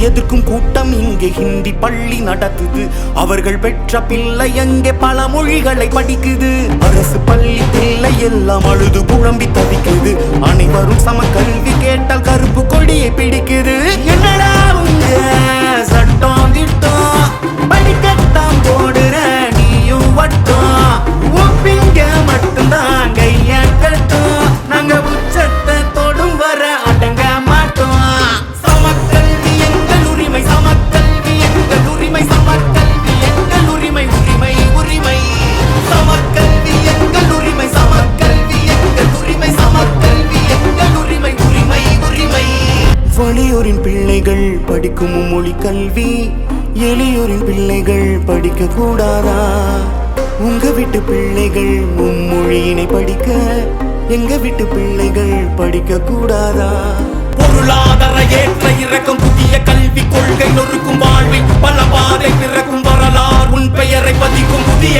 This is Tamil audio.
எதிர்க்கும் கூட்டம் இங்கே ஹிந்தி பள்ளி நடத்துது. அவர்கள் பெற்ற பிள்ளை அங்கே பல மொழிகளை படிக்குது. அரசு பள்ளி பிள்ளை எல்லாம் அழுது புழம்பி தவிக்குது. அனைவரும் சம கல்வி கேட்ட வலியோரின் பிள்ளைகள் படிக்கும் மொழி கல்வி எளியோரின் பிள்ளைகள் படிக்க கூடாதா? உங்க வீட்டு பிள்ளைகள் மும்மொழியினை படிக்க எங்க வீட்டு பிள்ளைகள் படிக்க கூடாதா? பொருளாதார ஏற்ற இறக்கும் புதிய கல்வி கொள்கை நொறுக்கும் வாழ்வை பல பாதை பிறக்கும் வரலாறு உன் பெயரை பதிக்கும் புதிய